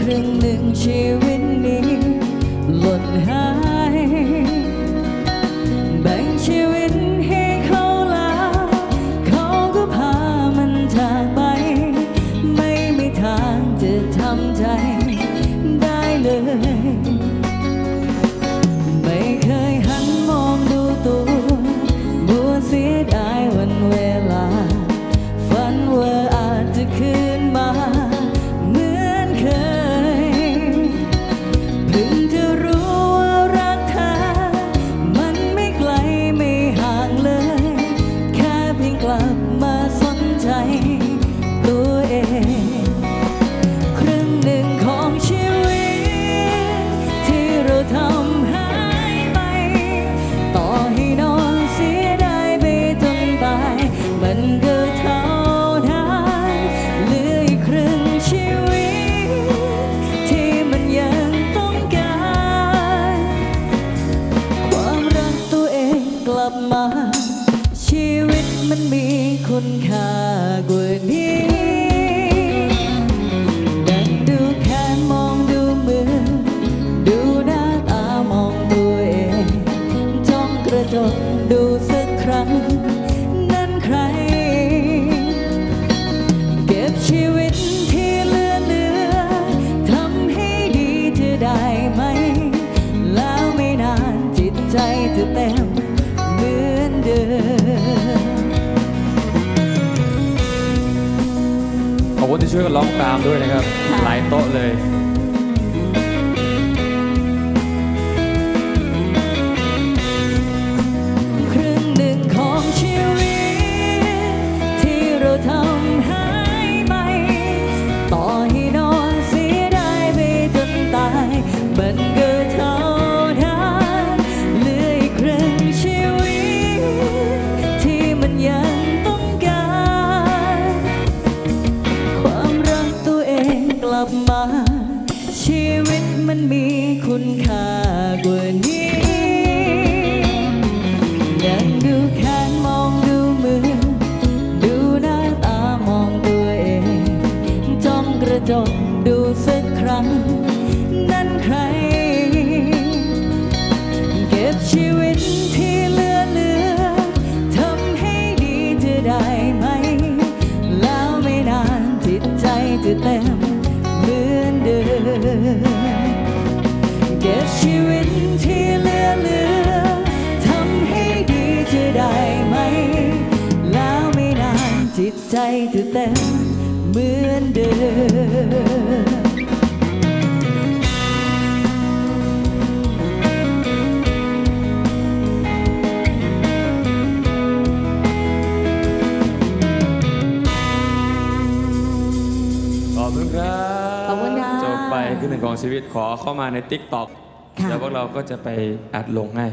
ครึ่งหนึ่งชีวิตนี้หล่นหาย น มันมีคุณค่ากว่านี้นั่งดูแขนมองดูมือ ดูหน้าตามองตัวเองจ้องกระจกดูสักครั้ง นั่นใคร เก็บชีวิตที่เหลือเหลือทำให้ดีจะได้ไหม แล้วไม่นานจิตใจจะเต็มเหมือนเดิม ที่ช่วยกันร้องตามด้วยนะครับค่ะหลายโต๊ะเลย ลับมา ชีวิตมันมีคุณค่ากว่านี้นั่งดูแขนมองดูมือ ดูหน้าตามองตัวเองจ้องกระจกดูสักครั้ง นั่นใคร เก็บชีวิตที่เหลือเหลือทำให้ดีจะได้ ใจจะเต็มเหมือนเดิมขอบคุณครับขอบคุณค่ะจบไปคือหนึ่งของชีวิตขอเข้ามาใน t ิ k t o k ค่ะแล้วพวกเราก็จะไปอัดลงให้